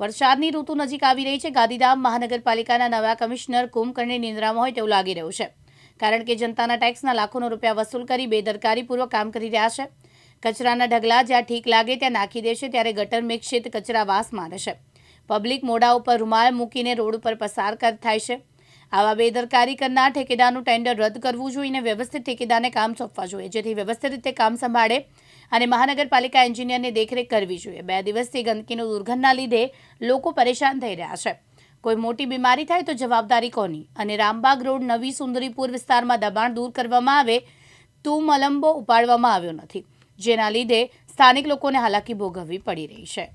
વરસાદની ઋતુ નજીક આવી રહી છે. ગાંધીધામ મહાનગરપાલિકાના નવા કમિશનર કુંભકર્ણી નિંદ્રામાં હોય તેવું લાગી રહ્યું છે. કારણ કે જનતાના ટેક્સના લાખોનો રૂપિયા વસૂલ કરી બેદરકારીપૂર્વક કામ કરી રહ્યા છે. કચરાના ઢગલા જ્યાં ઠીક લાગે ત્યાં નાખી દેશે ત્યારે ગટર મિક્ષિત કચરા વાસ મારે છે. પબ્લિક મોઢા ઉપર રૂમાલ મૂકીને રોડ ઉપર પસાર કર થાય છે. આવા બેદરકારી કરનાર ઠેકેદારનું ટેન્ડર રદ કરવું જોઈએ અને વ્યવસ્થિત ઠેકેદારને કામ સોંપવા જોઈએ. જેથી વ્યવસ્થિત રીતે કામ સંભાળે અને મહાનગરપાલિકા એન્જિનિયરને દેખરેખ કરવી જોઈએ. બે દિવસથી ગંદકીનું દુર્ગંધના લીધે લોકો પરેશાન થઈ રહ્યા છે. કોઈ મોટી બીમારી થાય તો જવાબદારી કોની? અને રામબાગ રોડ નવી સુંદરીપુર વિસ્તારમાં દબાણ દૂર કરવામાં આવે તો મલંબો ઉપાડવામાં આવ્યો નથી, જેના લીધે સ્થાનિક લોકોને હાલાકી ભોગવવી પડી રહી છે.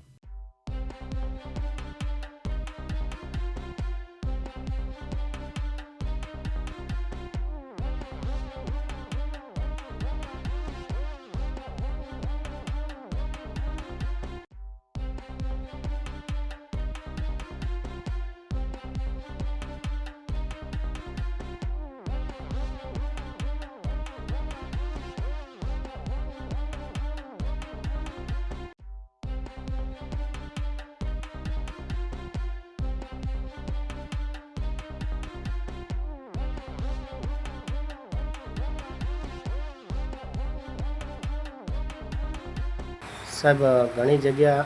સાહેબ, ઘણી જગ્યા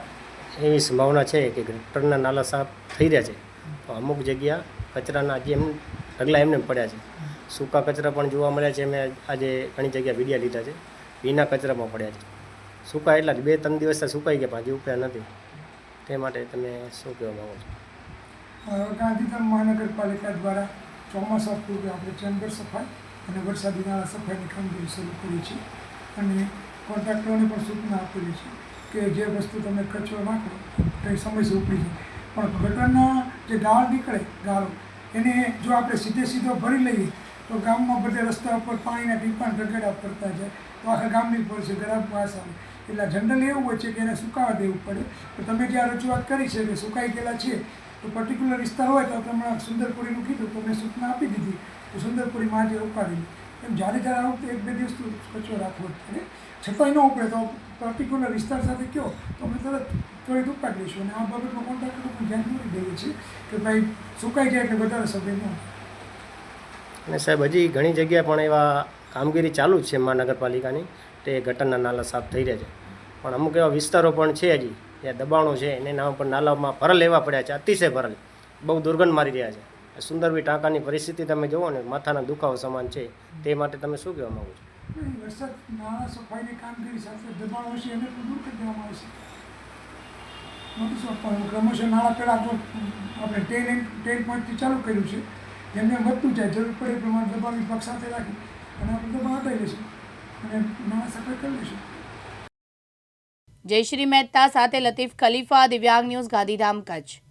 એવી સંભાવના છે કે ગટરના નાલા સાફ થઈ રહ્યા છે. તો અમુક જગ્યા કચરાના આજે એમ ઢગલા એમને એમ પડ્યા છે. સૂકા કચરા પણ જોવા મળ્યા છે. મેં આજે ઘણી જગ્યા વીડિયા લીધા છે. ભીના કચરામાં પડ્યા છે. સૂકા એટલા જ બે ત્રણ દિવસ સુકાઈ ગયા હજી ઉપ્યા નથી. તે માટે તમે શું કહેવા માગો છો? ગાંધીધામ મહાનગરપાલિકા દ્વારા ચોમાસા પૂર્વે આપણે ચેમ્બર સફાઈ અને વરસાદી નાળા સફાઈની કામગીરી શરૂ કરી છે. અને કોન્ટ્રાક્ટરોને પણ સૂચના આપેલી છે કે જે વસ્તુ તમે કચરો નાખો, તો એ સમયસર ઉપડી જાય. પણ ગટરના જે ગાળ નીકળે, ગાળો, એને જો આપણે સીધે સીધો ભરી લઈએ, તો ગામમાં બધે રસ્તા ઉપર પાણીના ટીપાં ગગડા પડતા જાય. તો આખા ગામની પર છે ગરમ વાસ આવે એટલે જનરલી એવું હોય છે કે એને સુકાવા દેવું પડે. તો તમે જે આ રજૂઆત કરી છે કે સુકાઈ ગયેલા છે, તો પર્ટિક્યુલર વિસ્તાર હોય તો તમે સુંદરપુરીનું કીધું, તો મેં સૂચના આપી દીધી. તો સુંદરપુરીમાં આજે ઉપાડી એમ જ્યારે જ્યારે આવું તો એક બે દિવસ કચરો રાખવો જ છતાંય ન ઉપડે તો પર્ટિક્યુલર વિસ્તાર સાથે કહો તો અમે તરત ત્વરિત ઉપાડી લઈશું અને આ બાબતમાં કોન્ટ્રાક્ટર પણ ધ્યાન દોરી દઈએ છીએ કે ભાઈ સુકાઈ જાય એટલે વધારે સમય ન અને સાહેબ, હજી ઘણી જગ્યાએ પણ એવા કામગીરી ચાલુ જ છે મહાનગરપાલિકાની. તે ગટરના નાલા સાફ થઈ રહ્યા છે. પણ અમુક એવા વિસ્તારો પણ છે હજી. ત્યાં દબાણો છે. એને નામ પર નાલામાં ભરલ એવા પડ્યા છે. અતિશય ભરલ બહુ દુર્ગંધ મારી રહ્યા છે. સુંદરવી ટાંકાની પરિસ્થિતિ તમે જુઓ ને માથાના દુખાવો સમાન છે તે માટે તમે શું કહેવા માગો છો? વરસાદ નાણાં સફાઈની કામગીરી સાથે દબાણ હશે એને પણ દૂર કરી દેવામાં આવશે ક્રમશઃ નાણાં પહેલાં આપણે ટેન ટેન પોઈન્ટથી ચાલુ કર્યું છે. જેમ જેમ વધતું જાય જરૂર પડે પ્રમાણે દબાણ વિભાગ સાથે રાખી અને આપણે દબાણ હટાવી લઈશું અને નાણાં સફાઈ કરી લઈશું. જયશ્રી મહેતા સાથે લતીફ ખલીફા દિવ્યાંગ ન્યૂઝ ગાંધીધામ કચ્છ.